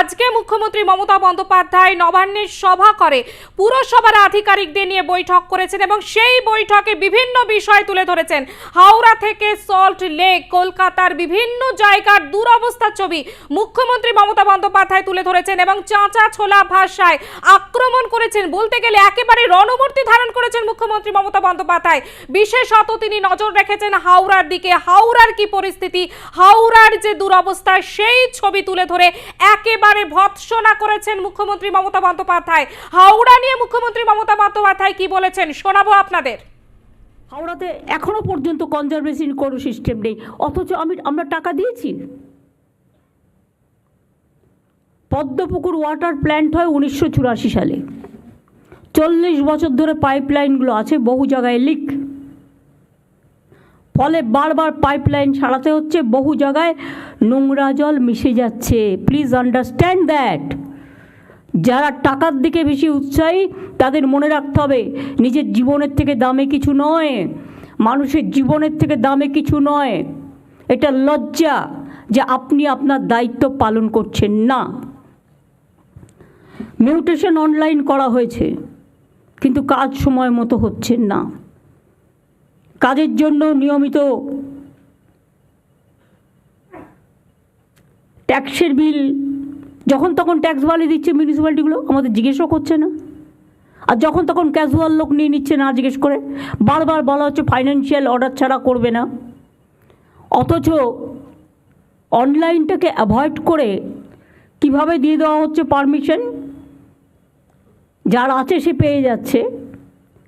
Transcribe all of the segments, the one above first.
আজকে মুখ্যমন্ত্রী মমতা বন্দ্যোপাধ্যায় নবান্নের সভা করে। পুরসভার আধিকারিকদের নিয়ে বৈঠক করেছেন এবং সেই বৈঠকে বিভিন্ন বিষয় তুলে ধরেছেন। হাওড়া থেকে সল্ট লেক, কলকাতার বিভিন্ন জায়গার দুরবস্থার ছবি মুখ্যমন্ত্রী মমতা বন্দ্যোপাধ্যায় তুলে ধরেছেন এবং চাঁচা ছোলা ভাষায় আক্রমণ করেছেন বলতে গেলে একেবারে রণমূর্তি ধারণ করেছেন মুখ্যমন্ত্রী মমতা বন্দ্যোপাধ্যায়। বিশেষত তিনি নজর রেখেছেন হাওড়ার দিকে, হাওড়ার কি পরিস্থিতি, হাওড়ার যে দুরবস্থা, সেই ছবি তুলে ধরে একেবারে ভৎসনা করেছেন মুখ্যমন্ত্রী মমতা বন্দ্যোপাধ্যায়। হাওড়া নিয়ে মুখ্যমন্ত্রী মমতা বন্দ্যোপাধ্যায় কি বলেছেন? শোনাবো আপনাদের। হাওড়াতে এখনও পর্যন্ত কনজারভেশন কোনো সিস্টেম নেই। অথচ আমি, আমরা টাকা দিয়েছি। পদ্মপুকুর ওয়াটার প্ল্যান্ট হয় উনিশশো চুরাশি সালে। চল্লিশ বছর ধরে পাইপলাইনগুলো আছে, বহু জায়গায় লিক। ফলে বারবার পাইপলাইন ছাড়াতে হচ্ছে। বহু জায়গায় নোংরা জল মিশে যাচ্ছে। প্লিজ আন্ডারস্ট্যান্ড দ্যাট যারা টাকার দিকে বেশি উৎসাহী, তাদের মনে রাখতে হবে, নিজের জীবনের থেকে দামে কিছু নয়। মানুষের জীবনের থেকে দামে কিছু নয়। এটা লজ্জা যে আপনি আপনার দায়িত্ব পালন করছেন না। মিউটেশন অনলাইন করা হয়েছে, কিন্তু কাজ সময় মতো হচ্ছে না। কাজের জন্য নিয়মিত ট্যাক্সের বিল, যখন তখন ট্যাক্স বাড়িয়ে দিচ্ছে মিউনিসিপ্যালিটিগুলো আমাদের জিজ্ঞেসও করছে না। আর যখন তখন ক্যাজুয়াল লোক নিয়ে নিচ্ছে না জিজ্ঞেস করে। বারবার বলা হচ্ছে ফাইন্যান্সিয়াল অর্ডার ছাড়া করবে না। অথচ অনলাইনটাকে অ্যাভয়েড করে কীভাবে দিয়ে দেওয়া হচ্ছে পারমিশন যার আছে সে পেয়ে যাচ্ছে।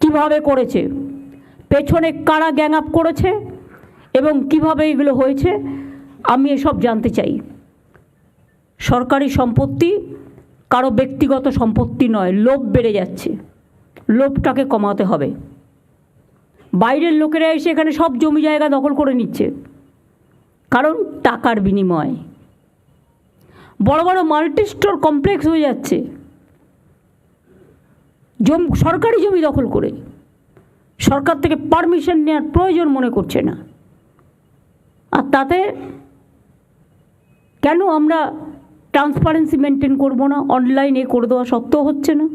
কীভাবে করেছে? পেছনে কারা গ্যাং আপ করেছে? এবং কীভাবে এগুলো হয়েছে? আমি এসব জানতে চাই। সরকারি সম্পত্তি কারও ব্যক্তিগত সম্পত্তি নয়, লোভ বেড়ে যাচ্ছে। লোভটাকে কমাতে হবে। বাইরের লোকেরা এসে এখানে সব জমি জায়গা দখল করে নিচ্ছে। কারণ টাকার বিনিময়। বড় বড় মাল্টি স্টোর কমপ্লেক্স হয়ে যাচ্ছে। জম, সরকারি জমি দখল করে। সরকার থেকে পারমিশন নেওয়ার প্রয়োজন মনে করছে না। আর তাতে কেন আমরা ট্রান্সপারেন্সি মেনটেন করব না? অনলাইনে করে দেওয়া সত্ত্বেও হচ্ছে না।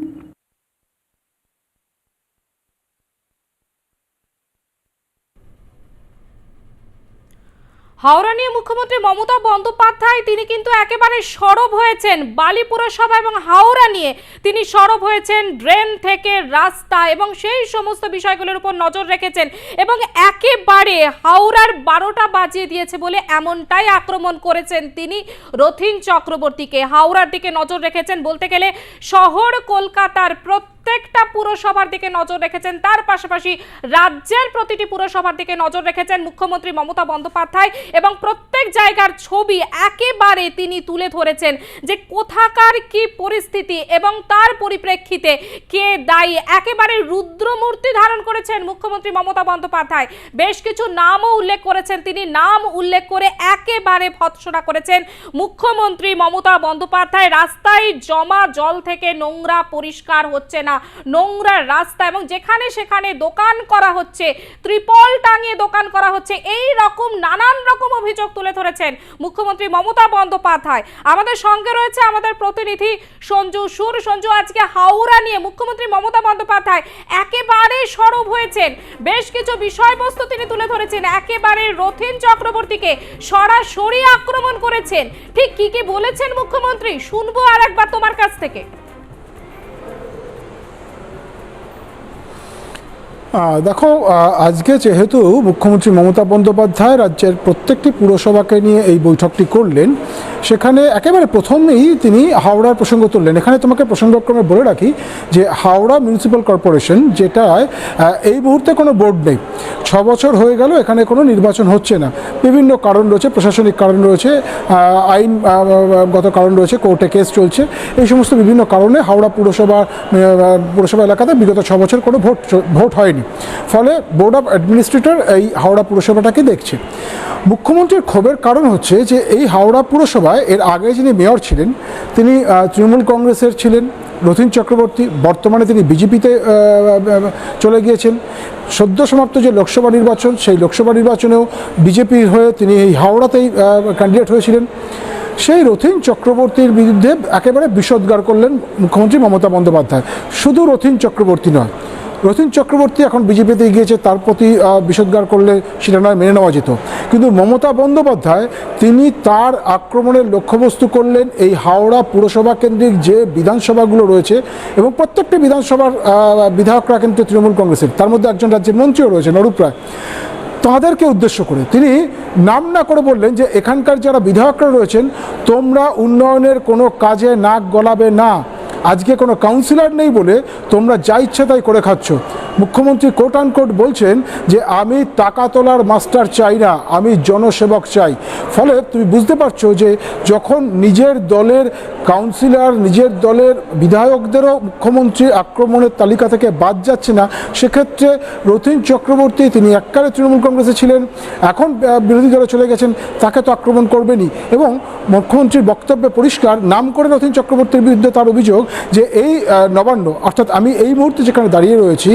হাওড়া নিয়ে মুখ্যমন্ত্রী মমতা বন্দ্যোপাধ্যায়, তিনি কিন্তু একেবারে সরব হয়েছেন। বালি পুরসভা এবং হাওড়া নিয়ে তিনি সরব হয়েছেন ড্রেন থেকে রাস্তা এবং সেই সমস্ত বিষয়গুলোর উপর নজর রেখেছেন এবং একেবারে হাওড়ার বারোটা বাজিয়ে দিয়েছে বলে এমনটাই আক্রমণ করেছেন তিনি রথিন চক্রবর্তীকে। হাওড়ার দিকে নজর রেখেছেন বলতে গেলে শহর কলকাতার প্রত্যেক প্রত্যেকটা পুরসভার দিকে নজর রেখেছেন। তার পাশাপাশি রাজ্যের প্রতিটি পুরসভার দিকে নজর রেখেছেন মুখ্যমন্ত্রী মমতা বন্দ্যোপাধ্যায় এবং প্রত্যেক জায়গার ছবি একেবারে তিনি তুলে ধরেছেন যে কোথাকার কি পরিস্থিতি এবং তার পরিপ্রেক্ষিতে কে দায়ী। একেবারে রুদ্রমূর্তি ধারণ করেছেন মুখ্যমন্ত্রী মমতা বন্দ্যোপাধ্যায়। বেশ কিছু নামও উল্লেখ করেছেন তিনি। নাম উল্লেখ করে একেবারে ভৎসনা করেছেন মুখ্যমন্ত্রী মমতা বন্দ্যোপাধ্যায়। রাস্তায় জমা জল থেকে নোংরা পরিষ্কার হচ্ছে না। নোংরা রাস্তা এবং যেখানে সেখানে দোকান করা হচ্ছে, ত্রিপল টাঙিয়ে দোকান করা হচ্ছে, এই রকম নানান রকম অভিযোগ তুলে ধরেছেন মুখ্যমন্ত্রী মমতা বন্দ্যোপাধ্যায়। আমাদের সঙ্গে রয়েছে আমাদের প্রতিনিধি সঞ্জু সুর। সঞ্জু, আজকে হাওড়া নিয়ে মুখ্যমন্ত্রী মমতা বন্দ্যোপাধ্যায় একেবারে সরব হয়েছেন। বেশ কিছু বিষয়বস্তু তিনি তুলে ধরেছেন। একেবারে রথিন চক্রবর্তীকে সরাসরি আক্রমণ করেছেন। ঠিক কি কি বলেছেন মুখ্যমন্ত্রী? শুনব আর একবার তোমার কাছ থেকে। দেখো আজকে যেহেতু মুখ্যমন্ত্রী মমতা বন্দ্যোপাধ্যায় রাজ্যের প্রত্যেকটি পুরসভাকে নিয়ে এই বৈঠকটি করলেন, সেখানে একেবারে প্রথমেই তিনি হাওড়ার প্রসঙ্গ তুললেন। এখানে তোমাকে প্রসঙ্গক্রমে বলে রাখি যে হাওড়া মিউনিসিপ্যাল কর্পোরেশন যেটায় এই মুহূর্তে কোনো বোর্ড নেই। ছ বছর হয়ে গেল, এখানে কোনো নির্বাচন হচ্ছে না। বিভিন্ন কারণ রয়েছে, প্রশাসনিক কারণ রয়েছে আইনগত কারণ রয়েছে, কোর্টে কেস চলছে। এই সমস্ত বিভিন্ন কারণে হাওড়া পুরসভা পুরসভা এলাকাতে বিগত ছ বছর কোনো ভোট ভোট হয়নি। ফলে বোর্ড অফ অ্যাডমিনিস্ট্রেটর এই হাওড়া পুরসভাটাকে দেখছে। মুখ্যমন্ত্রীর ক্ষোভের কারণ হচ্ছে যে এই হাওড়া পুরসভায় এর আগে যিনি মেয়র ছিলেন, তিনি তৃণমূল কংগ্রেসের ছিলেন, রথীন চক্রবর্তী, বর্তমানে তিনি বিজেপিতে চলে গিয়েছেন। সদ্য সমাপ্ত যে লোকসভা নির্বাচন, সেই লোকসভা নির্বাচনেও বিজেপির হয়ে তিনি এই হাওড়াতেই ক্যান্ডিডেট হয়েছিলেন। সেই রথীন চক্রবর্তীর বিরুদ্ধে একেবারে বিষোদ্গার করলেন মুখ্যমন্ত্রী মমতা বন্দ্যোপাধ্যায়। শুধু রথীন চক্রবর্তী নয় রথীন চক্রবর্তী এখন বিজেপিতে গিয়েছে তার প্রতি বিষোদ্গার করলে সেটা নয়, মেনে নেওয়া যেত। কিন্তু মমতা বন্দ্যোপাধ্যায়, তিনি তার আক্রমণের লক্ষ্যবস্তু করলেন এই হাওড়া পুরসভা কেন্দ্রিক যে বিধানসভাগুলো রয়েছে এবং প্রত্যেকটি বিধানসভার বিধায়করা কিন্তু তৃণমূল কংগ্রেসের। তার মধ্যে একজন রাজ্যের মন্ত্রীও রয়েছে নরূপ রায়। তাঁদেরকে উদ্দেশ্য করে তিনি নাম না করে বললেন যে, এখানকার যারা বিধায়করা রয়েছেন, তোমরা উন্নয়নের কোনো কাজে নাক গলাবে না। আজকে কোনো কাউন্সিলর নেই বলে তোমরা যা ইচ্ছা তাই করে খাচ্ছ। মুখ্যমন্ত্রী কোট কোট বলছেন যে, আমি টাকা তোলার মাস্টার চাই না, আমি জনসেবক চাই। ফলে তুমি বুঝতে পারছ যে, যখন নিজের দলের কাউন্সিলর নিজের দলের বিধায়কদেরও মুখ্যমন্ত্রী আক্রমণের তালিকা থেকে বাদ যাচ্ছে না, সেক্ষেত্রে রথীন চক্রবর্তী তিনি এককালে তৃণমূল কংগ্রেসে ছিলেন, এখন বিরোধী দলে চলে গেছেন, তাকে তো আক্রমণ করবেনই। এবং মুখ্যমন্ত্রীর বক্তব্যে পরিষ্কার, নাম করে রথীন চক্রবর্তীর বিরুদ্ধে তার অভিযোগ যে এই নবান্ন, অর্থাৎ আমি এই মুহূর্তে যেখানে দাঁড়িয়ে রয়েছি,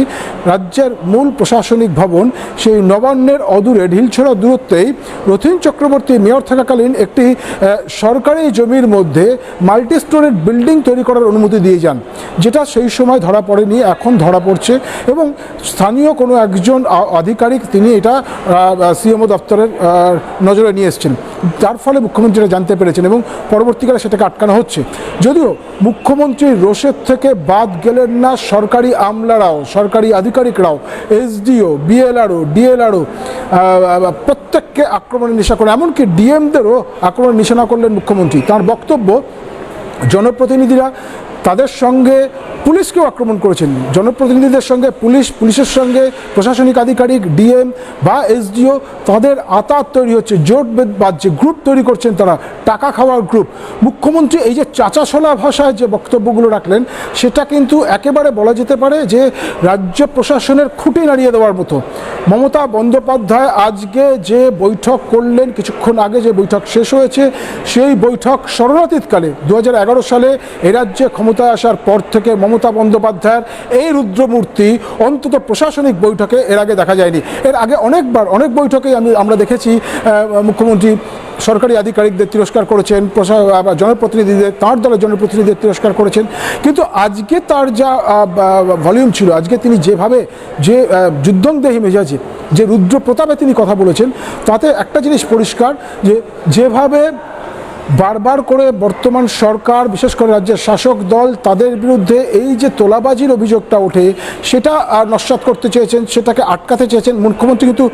রাজ্যের মূল প্রশাসনিক ভবন, সেই নবান্নের অদূরে ঢিলছড়া দূরত্বেই রথীন চক্রবর্তী মেয়র থাকাকালীন একটি সরকারি জমির মধ্যে মাল্টি স্টোরেড বিল্ডিং তৈরি করার অনুমতি দিয়ে যান, যেটা সেই সময় ধরা পড়েনি, এখন ধরা পড়ছে এবং স্থানীয় কোনো একজন আধিকারিক তিনি এটা সিএমও দপ্তরের নজরে নিয়ে এসেছেন। যার ফলে মুখ্যমন্ত্রীরা জানতে পেরেছেন এবং পরবর্তীকালে সেটাকে আটকানো হচ্ছে। যদিও মুখ্যমন্ত্রীর রোষের থেকে বাদ গেলেন না সরকারি আমলারাও, সরকারি আধিকারিকরাও, এসডিও, বিএলআরও, ডিএলআরও প্রত্যেককে আক্রমণের নিশা করে। এমনকি ডিএমদেরও আক্রমণের নিশানা করলেন মুখ্যমন্ত্রী। তার বক্তব্য, জনপ্রতিনিধিরা তাদের সঙ্গে পুলিশকেও আক্রমণ করেছেন। জনপ্রতিনিধিদের সঙ্গে পুলিশ, পুলিশের সঙ্গে প্রশাসনিক আধিকারিক, ডিএম বা এসডিও তাদের আতাত তৈরি হচ্ছে। জোট বাজছে গ্রুপ তৈরি করছেন তারা, টাকা খাওয়ার গ্রুপ। মুখ্যমন্ত্রী এই যে চাচাশোলা ভাষায় যে বক্তব্যগুলো রাখলেন, সেটা কিন্তু একেবারে বলা যেতে পারে যে রাজ্য প্রশাসনের খুঁটি নাড়িয়ে দেওয়ার মতো। মমতা বন্দ্যোপাধ্যায় আজকে যে বৈঠক করলেন, কিছুক্ষণ আগে যে বৈঠক শেষ হয়েছে, সেই বৈঠক স্মরণাতীতকালে দু সালে এ রাজ্যে ক্ষমতায় আসার পর থেকে মমতা বন্দ্যোপাধ্যায়ের এই রুদ্রমূর্তি অন্তত প্রশাসনিক বৈঠকে এর আগে দেখা যায়নি। এর আগে অনেকবার, অনেক বৈঠকেই আমি, আমরা দেখেছি মুখ্যমন্ত্রী, সরকারি আধিকারিকদের তিরস্কার করেছেন জনপ্রতিনিধিদের, তাঁর দলের জনপ্রতিনিধিদের তিরস্কার করেছেন। কিন্তু আজকে তার যা ভলিউম ছিল, আজকে তিনি যেভাবে যে যুদ্ধংদেহী মেজাজে যে রুদ্র প্রতাপে তিনি কথা বলেছেন, তাতে একটা জিনিস পরিষ্কার যে, যেভাবে বারবার করে বর্তমান সরকার, বিশেষ করে রাজ্যের শাসক দল, তাদের বিরুদ্ধে এই যে তোলাবাজির অভিযোগটা ওঠে, সেটা নস্বাত করতে চেয়েছেন, সেটাকে আটকাতে চেয়েছেন মুখ্যমন্ত্রী। কিন্তু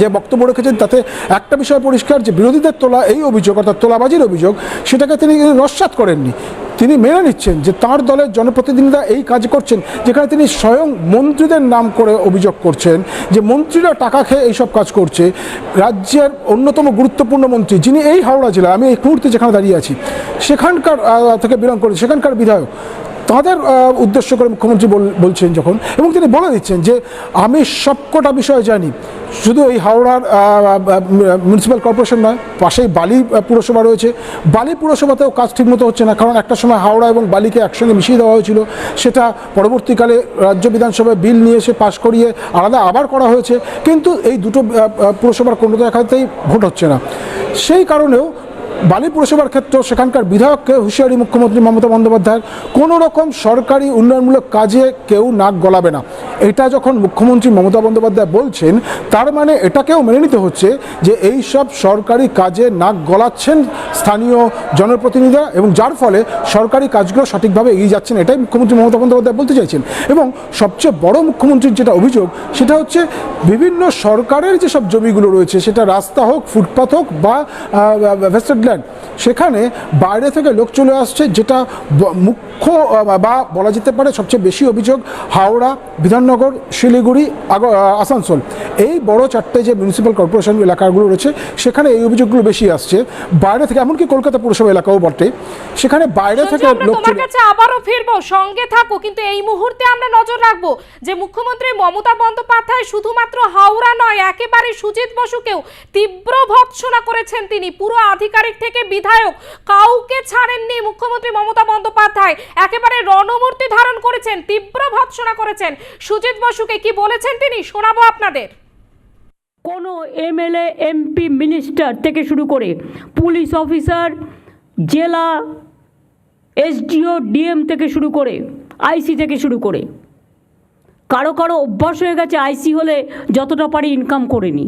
যে বক্তব্য রেখেছেন, তাতে একটা বিষয় পরিষ্কার, যে বিরোধীদের তোলা এই অভিযোগ, অর্থাৎ তোলাবাজির অভিযোগ, সেটাকে তিনি নস্বাত করেননি। তিনি মেনে নিচ্ছেন যে তার দলের জনপ্রতিনিধিরা এই কাজ করছেন, যেখানে তিনি স্বয়ং মন্ত্রীদের নাম করে অভিযোগ করছেন যে মন্ত্রীরা টাকা খেয়ে এইসব কাজ করছে। রাজ্যের অন্যতম গুরুত্বপূর্ণ মন্ত্রী, যিনি এই হাওড়া জেলায়, আমি এই মুহূর্তে যেখানে দাঁড়িয়ে আছি, সেখানকার থেকে বিলং করে সেখানকার বিধায়ক। তাদের উদ্দেশ্য করে মুখ্যমন্ত্রী বল- বলছেন যখন, এবং তিনি বলে দিচ্ছেন যে আমি সবকটা বিষয় জানি। শুধু এই হাওড়ার মিউনিসিপ্যাল কর্পোরেশন নয়, পাশেই বালি পুরসভা রয়েছে। বালি পুরসভাতেও কাজ ঠিকমতো হচ্ছে না, কারণ একটা সময় হাওড়া এবং বালিকে একসঙ্গে মিশিয়ে দেওয়া হয়েছিল। সেটা পরবর্তীকালে রাজ্য বিধানসভায় বিল নিয়ে এসে পাশ করিয়ে আলাদা আবার করা হয়েছে। কিন্তু এই দুটো পুরসভার কোনো জায়গাতেই ভোট হচ্ছে না। সেই কারণেও বালি পুরসভার ক্ষেত্রেও সেখানকার বিধায়ককে হুঁশিয়ারি মুখ্যমন্ত্রী মমতা বন্দ্যোপাধ্যায়ের কোনো রকম সরকারি উন্নয়নমূলক কাজে কেউ নাক গলাবে না। এটা যখন মুখ্যমন্ত্রী মমতা বন্দ্যোপাধ্যায় বলছেন, তার মানে এটাকেও মেনে নিতে হচ্ছে যে এই সব সরকারি কাজে নাক গলাচ্ছেন স্থানীয় জনপ্রতিনিধিরা এবং যার ফলে সরকারি কাজগুলো সঠিকভাবে এগিয়ে যাচ্ছেন এটাই মুখ্যমন্ত্রী মমতা বন্দ্যোপাধ্যায় বলতে চাইছেন। এবং সবচেয়ে বড় মুখ্যমন্ত্রীর যেটা অভিযোগ, সেটা হচ্ছে বিভিন্ন সরকারের যেসব জমিগুলো রয়েছে, সেটা রাস্তা হোক ফুটপাথ হোক বা ভেস্টেড ল্যান্ড সেখানে বাইরে থেকে লোক চলে আসছে, যেটা মুখ্য বা বলা যেতে পারে সবচেয়ে বেশি অভিযোগ হাওড়া, বিধাননগর, শিলিগুড়ি আসানসোল। এই বড় চারটে যে মিউনিসিপ্যাল কর্পোরেশন এলাকাগুলো রয়েছে, সেখানে এই অভিযোগগুলো বেশি আসছে। বাইরে থেকে এমনকি কলকাতা পুরসভা এলাকাও বটে। সেখানে বাইরে থেকে লোক তোমার কাছে আবারও ফিরবো সঙ্গে থাকো কিন্তু এই মুহূর্তে আমরা নজর রাখব যে মুখ্যমন্ত্রী মমতা বন্দ্যোপাধ্যায় শুধুমাত্র হাওড়া নয় একেবারে সুজিত বসুকেও তীব্র ভৎসনা করেছেন তিনি। পুরো আধিকারিক থেকে বিধায়ক কাউকে ছাড়েননি মুখ্যমন্ত্রী মমতা বন্দ্যোপাধ্যায়। একেবারে রণমূর্তি ধারণ করেছেন তীব্র ভৎসনা করেছেন সুজিত বসুকে। কি বলেছেন তিনি? শোনাবো আপনাদের। কোনো এমএলএ, এমপি, মিনিস্টার থেকে শুরু করে পুলিশ অফিসার, জেলা, এসডিও, ডিএম থেকে শুরু করে আইসি থেকে শুরু করে। কারও কারও অভ্যাস হয়ে গেছে আইসি হলে যতটা পারি ইনকাম করে নি।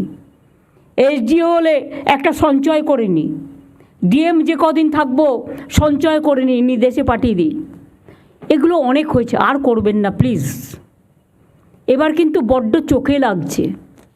এসডিও হলে একটা সঞ্চয় করে নি। ডিএম যে কদিন থাকব সঞ্চয় করে নিই নি দেশে পাঠিয়ে দিই। এগুলো অনেক হয়েছে, আর করবেন না প্লিজ এবার কিন্তু বড্ড চোখে লাগছে।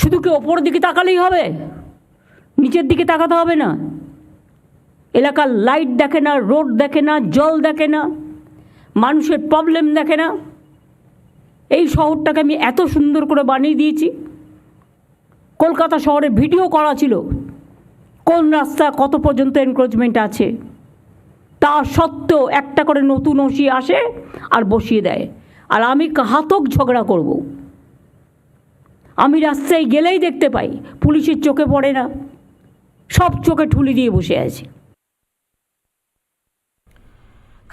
শুধু কি ওপরের দিকে তাকালেই হবে? নিচের দিকে তাকাতে হবে না। এলাকার লাইট দেখে না রোড দেখে না, জল দেখে না, মানুষের প্রবলেম দেখে না। এই শহরটাকে আমি এত সুন্দর করে বানিয়ে দিয়েছি। কলকাতা শহরে ভিডিও করা ছিল। কোন রাস্তা কত পর্যন্ত এনক্রোচমেন্ট আছে? তা সত্ত্বেও একটা করে নতুন ওসি আসে আর বসিয়ে দেয়। আর আমি ঘাতক ঝগড়া করব। আমি রাস্তায় গেলেই দেখতে পাই, পুলিশের চোখে পড়ে না। সব চোখে ঠুলি দিয়ে বসে আছে।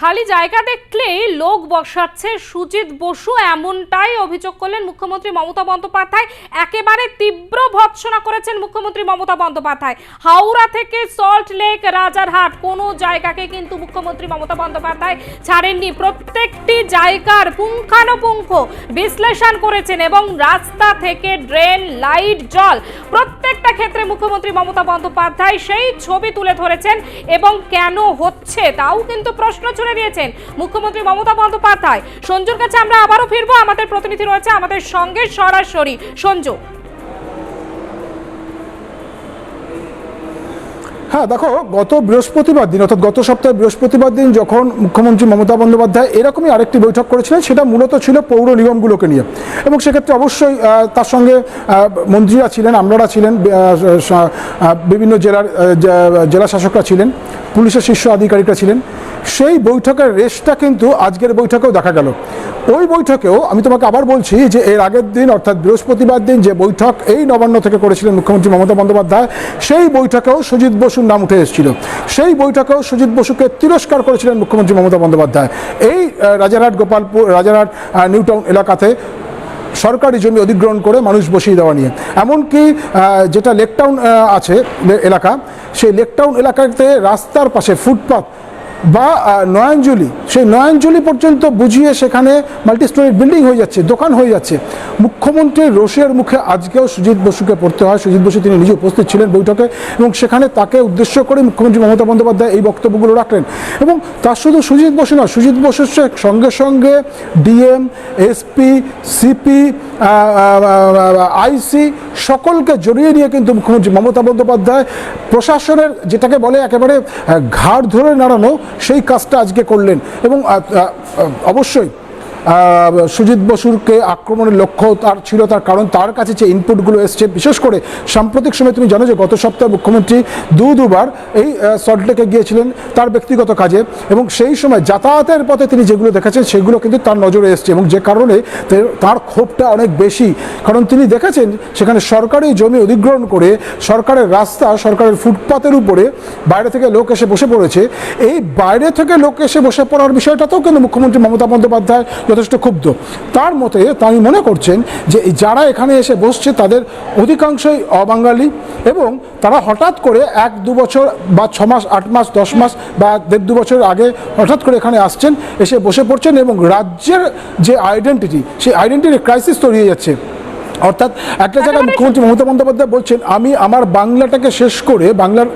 খালি জায়গা দেখলেই লোক বসাচ্ছে। সুজিত বসু এমনটাই অভিযোগ করলেন মুখ্যমন্ত্রী মমতা বন্দ্যোপাধ্যায়। একেবারে তীব্র ভৎসনা করেছেন মুখ্যমন্ত্রী মমতা বন্দ্যোপাধ্যায়। হাওড়া থেকে সল্ট লেক, রাজারহাট, কোনো জায়গাকে কিন্তু মুখ্যমন্ত্রী মমতা বন্দ্যোপাধ্যায় ছাড়েননি। প্রত্যেকটি জায়গার পুঙ্খানুপুঙ্খ বিশ্লেষণ করেছেন এবং রাস্তা থেকে ড্রেন, লাইট, জল প্রত্যেকটা ক্ষেত্রে মুখ্যমন্ত্রী মমতা বন্দ্যোপাধ্যায় সেই ছবি তুলে ধরেছেন। এবং কেন হচ্ছে? তাও কিন্তু প্রশ্ন ছুড়ে দিয়েছেন। মুখ্যমন্ত্রী মমতা বন্দ্যোপাধ্যায়। সঞ্জুর কাছে আমরা আবারও ফিরবো। আমাদের প্রতিনিধি রয়েছে আমাদের সঙ্গে সরাসরি সঞ্জু। হ্যাঁ দেখো, গত বৃহস্পতিবার দিন, অর্থাৎ গত সপ্তাহে বৃহস্পতিবার দিন যখন মুখ্যমন্ত্রী মমতা বন্দ্যোপাধ্যায় এরকমই আরেকটি বৈঠক করেছিলেন, সেটা মূলত ছিল পৌর নিগমগুলোকে নিয়ে। এবং সেক্ষেত্রে অবশ্যই তার সঙ্গে মন্ত্রীরা ছিলেন আমলারা ছিলেন বিভিন্ন জেলার জেলা শাসকরা ছিলেন। পুলিশের শীর্ষ আধিকারিকরা ছিলেন। সেই বৈঠকের রেশটা কিন্তু আজকের বৈঠকেও দেখা গেল। ওই বৈঠকেও আমি তোমাকে আবার বলছি যে এর আগের দিন, অর্থাৎ বৃহস্পতিবার দিন যে বৈঠক এই নবান্ন থেকে করেছিলেন মুখ্যমন্ত্রী মমতা বন্দ্যোপাধ্যায়, সেই বৈঠকেও সুজিত বসুর নাম উঠে এসেছিল। সেই বৈঠকেও সুজিত বসুকে তিরস্কার করেছিলেন মুখ্যমন্ত্রী মমতা বন্দ্যোপাধ্যায়। এই রাজারহাট গোপালপুর, রাজারহাট নিউটাউন এলাকাতে সরকারি জমি অধিগ্রহণ করে মানুষ বসিয়ে দেওয়া নিয়ে। এমনকি যেটা লেকটাউন আছে এলাকা, সেই লেকটাউন এলাকাতে রাস্তার পাশে ফুটপাথ বা নয়াঞ্জলি সেই নয়নজুলি পর্যন্ত বুঝিয়ে সেখানে মাল্টি স্টোরি বিল্ডিং হয়ে যাচ্ছে, দোকান হয়ে যাচ্ছে। মুখ্যমন্ত্রীর রোষের মুখে আজকেও সুজিত বসুকে পড়তে হয়। সুজিত বসু তিনি নিজে উপস্থিত ছিলেন বৈঠকে এবং সেখানে তাকে উদ্দেশ্য করে মুখ্যমন্ত্রী মমতা বন্দ্যোপাধ্যায় এই বক্তব্যগুলো রাখলেন। এবং তার শুধু সুজিত বসু নয়, সুজিত বসুর সঙ্গে সঙ্গে ডিএম, এসপি, সিপি আইসি সকলকে জড়িয়ে নিয়ে কিন্তু মুখ্যমন্ত্রী মমতা বন্দ্যোপাধ্যায় প্রশাসনের যেটাকে বলে একেবারে ঘাড় ধরে নাড়ানো, সেই কাজটা আজকে করলেন। এবং অবশ্যই সুজিত বসুরকে আক্রমণের লক্ষ্য তার ছিল তার কারণ, তার কাছে যে ইনপুটগুলো এসছে, বিশেষ করে সাম্প্রতিক সময় তুমি জানো যে গত সপ্তাহে মুখ্যমন্ত্রী দু দুবার এই সল্টলেকে গিয়েছিলেন তার ব্যক্তিগত কাজে এবং সেই সময় যাতায়াতের পথে তিনি যেগুলো দেখেছেন সেগুলো কিন্তু তার নজরে এসছে এবং যে কারণে তার ক্ষোভটা অনেক বেশি। কারণ তিনি দেখেছেন সেখানে সরকারি জমি অধিগ্রহণ করে সরকারের রাস্তা, সরকারের ফুটপাতের উপরে বাইরে থেকে লোক এসে বসে পড়েছে। এই বাইরে থেকে লোক এসে বসে পড়ার বিষয়টাতেও কিন্তু মুখ্যমন্ত্রী মমতা বন্দ্যোপাধ্যায় যথেষ্ট ক্ষুব্ধ। তার মতে তিনি মনে করছেন যে যারা এখানে এসে বসছে তাদের অধিকাংশই অবাঙালি এবং তারা হঠাৎ করে এক দু বছর বা ছ মাস আট মাস দশ মাস বা দেড় দু বছর আগে হঠাৎ করে এখানে আসছেন এসে বসে পড়ছেন এবং রাজ্যের যে আইডেন্টিটি সেই আইডেন্টিটি ক্রাইসিস তৈরি হয়ে যাচ্ছে। অর্থাৎ একটা জায়গায় মুখ্যমন্ত্রী মমতা বন্দ্যোপাধ্যায় বলছেন আমি আমার বাংলাটাকে শেষ করে বাংলার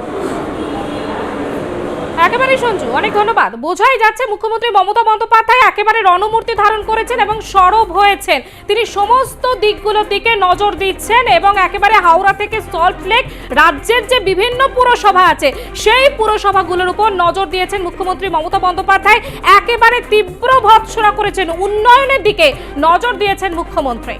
একেবারে সঞ্জু, অনেক ধন্যবাদ। বোঝাই যাচ্ছে মুখ্যমন্ত্রী মমতা বন্দ্যোপাধ্যায় একেবারে রণমূর্তি ধারণ করেছেন এবং সরব হয়েছেন। তিনি সমস্ত দিকগুলোর দিকে নজর দিচ্ছেন এবং একেবারে হাওড়া থেকে সল্ট লেক রাজ্যের যে বিভিন্ন পুরসভা আছে, সেই পুরসভাগুলোর উপর নজর দিয়েছেন মুখ্যমন্ত্রী মমতা বন্দ্যোপাধ্যায়। একেবারে তীব্র ভৎসনা করেছেন। উন্নয়নের দিকে নজর দিয়েছেন মুখ্যমন্ত্রী।